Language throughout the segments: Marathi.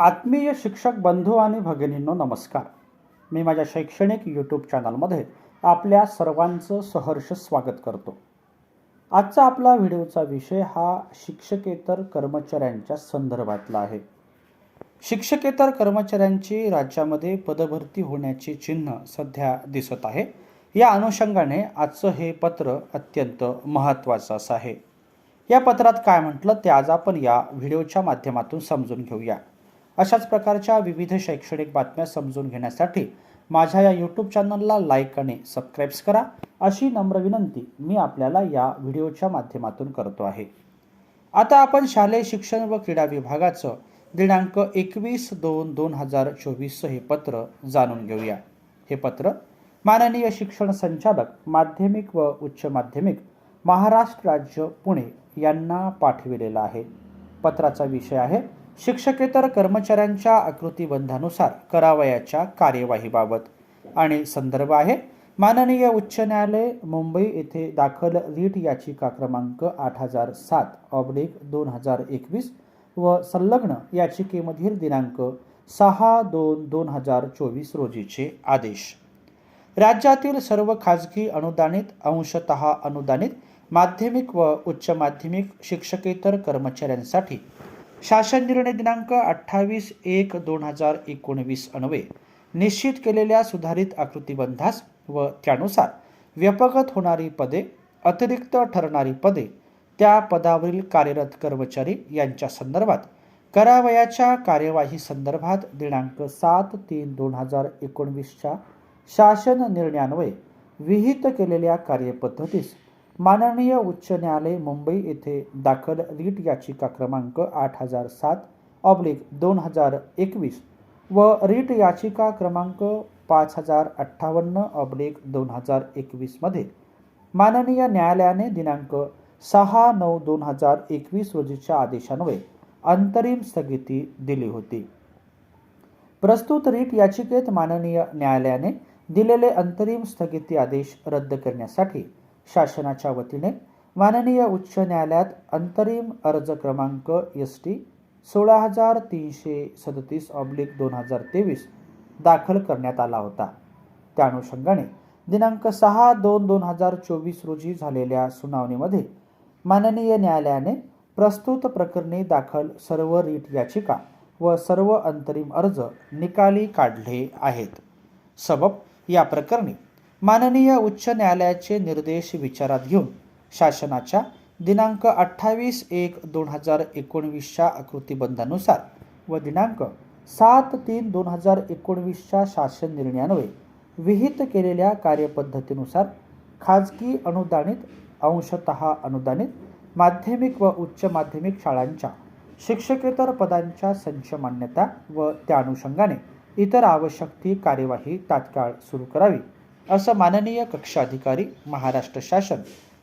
आत्मीय शिक्षक बंधू आणि भगिनींनो नमस्कार. मी माझ्या शैक्षणिक यूट्यूब चॅनलमध्ये आपल्या सर्वांचं सहर्ष स्वागत करतो. आजचा आपला व्हिडिओचा विषय हा शिक्षकेतर कर्मचाऱ्यांच्या संदर्भातला आहे. शिक्षकेतर कर्मचाऱ्यांची राज्यामध्ये पदभरती होण्याची चिन्ह सध्या दिसत आहे. या अनुषंगाने आजचं हे पत्र अत्यंत महत्त्वाचं असं आहे. या पत्रात काय म्हटलं ते आज आपण या व्हिडिओच्या माध्यमातून समजून घेऊया. अशाच प्रकारच्या विविध शैक्षणिक बातम्या समजून घेण्यासाठी माझ्या या यूट्यूब चॅनलला लाईक आणि सबस्क्राईब्स करा. अशी नम्र विनंती मी आपल्याला या व्हिडिओच्या माध्यमातून करतो आहे. आता आपण शालेय शिक्षण व क्रीडा विभागाचं दिनांक एकवीस दोन दोन हजार चोवीसचं हे पत्र जाणून घेऊया. हे पत्र माननीय शिक्षण संचालक माध्यमिक व उच्च माध्यमिक महाराष्ट्र राज्य पुणे यांना पाठविलेला आहे. पत्राचा विषय आहे शिक्षकेतर कर्मचाऱ्यांच्या आकृतीबंधानुसार करावयाच्या कार्यवाहीबाबत. आणि संदर्भ आहे माननीय उच्च न्यायालय मुंबई येथे दाखल रीट याचिका क्रमांक आठ हजार सात ऑब्लिक दोन हजार एकवीस व संलग्न याचिकेमधील दिनांक सहा दोन दोन हजार चोवीस रोजीचे आदेश. राज्यातील सर्व खाजगी अनुदानित अंशतः अनुदानित माध्यमिक व उच्च माध्यमिक शिक्षकेतर कर्मचाऱ्यांसाठी शासन निर्णय दिनांक अठ्ठावीस एक दोन हजार एकोणवीस अन्वये. निश्चित केलेल्या सुधारित आकृतीबंधास व त्यानुसार व्यपगत होणारी पदे अतिरिक्त ठरणारी पदे त्या पदावरील कार्यरत कर्मचारी यांच्या संदर्भात करावयाच्या कार्यवाही संदर्भात दिनांक सात तीन दोन हजार एकोणवीसच्या शासन निर्णयान्वये विहित केलेल्या कार्यपद्धतीस माननीय उच्च न्यायालय मुंबई येथे दाखल रीट याचिका क्रमांक आठ हजार सात ऑब्लिक दोन हजार एकवीस व रीट याचिका क्रमांक पाच हजार अठ्ठावन्न ऑब्लिक दोन हजार एकवीसमध्ये माननीय न्यायालयाने दिनांक सहा नऊ दोन हजार एकवीस रोजीच्या आदेशान्वये अंतरिम स्थगिती दिली होती. प्रस्तुत रीट याचिकेत माननीय न्यायालयाने दिलेले अंतरिम स्थगिती आदेश रद्द करण्यासाठी शासनाच्या वतीने माननीय उच्च न्यायालयात अंतरिम अर्ज क्रमांक एस टी सोळा हजार तीनशे सदतीस ऑब्लिक दोन हजार तेवीस दाखल करण्यात आला होता. त्या अनुषंगाने दिनांक सहा दोन दोन हजार चोवीस रोजी झालेल्या सुनावणीमध्ये माननीय न्यायालयाने प्रस्तुत प्रकरणी दाखल सर्व रीट याचिका व सर्व अंतरिम अर्ज निकाली काढले आहेत. सबब या प्रकरणी माननीय उच्च न्यायालयाचे निर्देश विचारात घेऊन शासनाच्या दिनांक अठ्ठावीस एक दोन हजार एकोणवीसच्या आकृतीबंधानुसार व दिनांक सात तीन दोन हजार एकोणवीसच्या शासन निर्णयान्वये विहित केलेल्या कार्यपद्धतीनुसार खाजगी अनुदानित अंशतः अनुदानित माध्यमिक व उच्च माध्यमिक शाळांच्या शिक्षकेतर पदांच्या संच मान्यता व त्या अनुषंगाने इतर आवश्यक ती कार्यवाही तात्काळ सुरू करावी. असं माननीय कक्षाधिकारी महाराष्ट्र शासन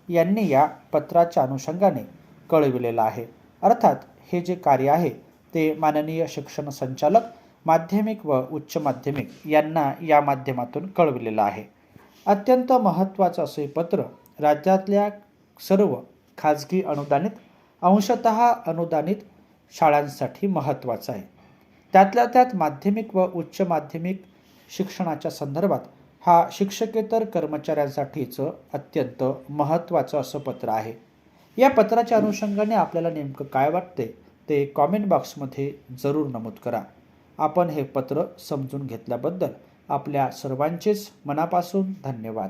यांनी या पत्राच्या अनुषंगाने कळविलेलं आहे. अर्थात हे जे कार्य आहे ते माननीय शिक्षण संचालक माध्यमिक व उच्च माध्यमिक यांना या माध्यमातून कळविलेलं आहे. अत्यंत महत्त्वाचं असे हे पत्र राज्यातल्या सर्व खाजगी अनुदानित अंशतः अनुदानित शाळांसाठी महत्त्वाचं आहे. त्यातल्या त्यात माध्यमिक व उच्च माध्यमिक शिक्षणाच्या संदर्भात हा शिक्षकेतर कर्मचाऱ्यांसाठीच अत्यंत महत्त्वाचं असं पत्र आहे. या पत्राच्या अनुषंगाने आपल्याला नेमकं काय वाटते ते कॉमेंट बॉक्समध्ये जरूर नमूद करा. आपण हे पत्र समजून घेतल्याबद्दल आपल्या सर्वांचेच मनापासून धन्यवाद.